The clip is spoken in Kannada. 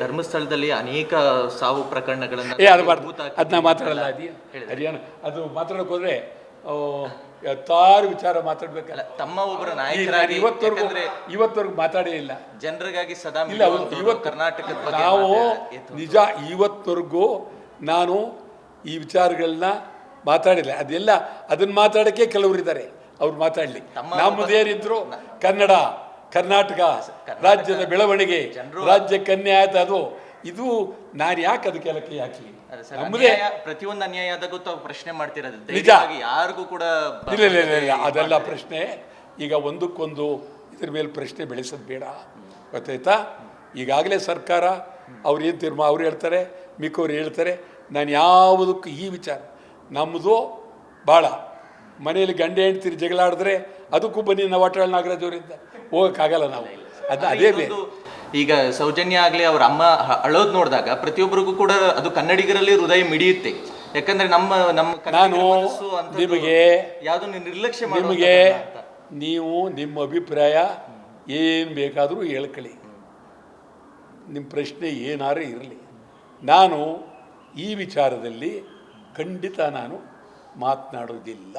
ಧರ್ಮಸ್ಥಳದಲ್ಲಿ ಅನೇಕ ಸಾವು ಪ್ರಕರಣಗಳನ್ನು ಏ ಅದು ಅದನ್ನ ಮಾತಾಡಲ್ಲ ಅದೇನು ಅದು ಮಾತಾಡೋಕೆ ಹೋದ್ರೆ ಹತ್ತಾರು ವಿಚಾರ ಮಾತಾಡ್ಬೇಕಲ್ಲ. ತಮ್ಮ ಒಬ್ಬರ ನಾಯಕರಾಗಿ ಇವತ್ತವರೆಗೂ ಇವತ್ತವರೆಗೂ ಮಾತಾಡೇ ಇಲ್ಲ. ಜನರಿಗಾಗಿ ಸದಾ ಇಲ್ಲ ಇವತ್ತು ಕರ್ನಾಟಕದ ಬಗ್ಗೆ ನಾವು ನಿಜ ಇವತ್ತವರೆಗೂ ನಾನು ಈ ವಿಚಾರಗಳನ್ನ ಮಾತಾಡಿಲ್ಲ. ಅದೆಲ್ಲ ಅದನ್ನ ಮಾತಾಡೋಕ್ಕೆ ಕೆಲವರು ಇದ್ದಾರೆ ಅವ್ರು ಮಾತಾಡಲಿ. ನಮ್ಮದೇನಿದ್ರು ಕನ್ನಡ. ಕರ್ನಾಟಕ ರಾಜ್ಯದ ಬೆಳವಣಿಗೆ ಜನರು- ರಾಜ್ಯ ಕನ್ಯೆ ಆಯ್ತು ಅದು ಇದು ನಾನು ಯಾಕೆ ಅದಕ್ಕೆಲ್ಲ ಕೈ ಹಾಕಲಿ? ಅದೇ ನಮ್ಮದೇ ಪ್ರತಿಯೊಂದು ಅನ್ಯಾಯ ಆದಾಗೂ ತಾವು ಪ್ರಶ್ನೆ ಮಾಡ್ತಿರೋದು ನಿಜ. ಯಾರಿಗೂ ಕೂಡ ಇಲ್ಲ ಇಲ್ಲ ಇಲ್ಲ ಇಲ್ಲ ಅದೆಲ್ಲ ಪ್ರಶ್ನೆ. ಈಗ ಒಂದಕ್ಕೊಂದು ಇದ್ರ ಮೇಲೆ ಪ್ರಶ್ನೆ ಬೆಳೆಸೋದು ಬೇಡ. ಗೊತ್ತಾಯ್ತಾ? ಈಗಾಗಲೇ ಸರ್ಕಾರ ಅವ್ರು ಏನು ತೀರ್ಮಾನ ಅವ್ರು ಹೇಳ್ತಾರೆ ಮಿಕ್ಕವ್ರು ಹೇಳ್ತಾರೆ. ನಾನು ಯಾವುದಕ್ಕೂ ಈ ವಿಚಾರ. ನಮ್ಮದು ಭಾಳ ಮನೆಯಲ್ಲಿ ಗಂಡ ಹೆಂಡ್ತೀರಿ ಜಗಳಾಡಿದ್ರೆ ಅದಕ್ಕೂ ಬನ್ನಿ ನಾವು ಅಟಳ ನಾಗರಾಜ್ ಅವರಿಂದ ಹೋಗೋಕ್ಕಾಗಲ್ಲ ನಾವು. ಅದು ಅದೇ ಬೇರೆ. ಈಗ ಸೌಜನ್ಯ ಆಗಲಿ ಅವ್ರ ಅಮ್ಮ ಅಳೋದು ನೋಡಿದಾಗ ಪ್ರತಿಯೊಬ್ಬರಿಗೂ ಕೂಡ ಅದು ಕನ್ನಡಿಗರಲ್ಲಿ ಹೃದಯ ಮಿಡಿಯುತ್ತೆ. ಯಾಕಂದ್ರೆ ನಮ್ಮ ನಮ್ಮ ನಾನು ನಿಮಗೆ ಯಾವುದು ನೀವು ನಿರ್ಲಕ್ಷ್ಯ ನಿಮಗೆ ನೀವು ನಿಮ್ಮ ಅಭಿಪ್ರಾಯ ಏನು ಬೇಕಾದರೂ ಹೇಳ್ಕೊಳ್ಳಿ. ನಿಮ್ಮ ಪ್ರಶ್ನೆ ಏನಾರೇ ಇರಲಿ. ನಾನು ಈ ವಿಚಾರದಲ್ಲಿ ಖಂಡಿತ ನಾನು ಮಾತನಾಡೋದಿಲ್ಲ.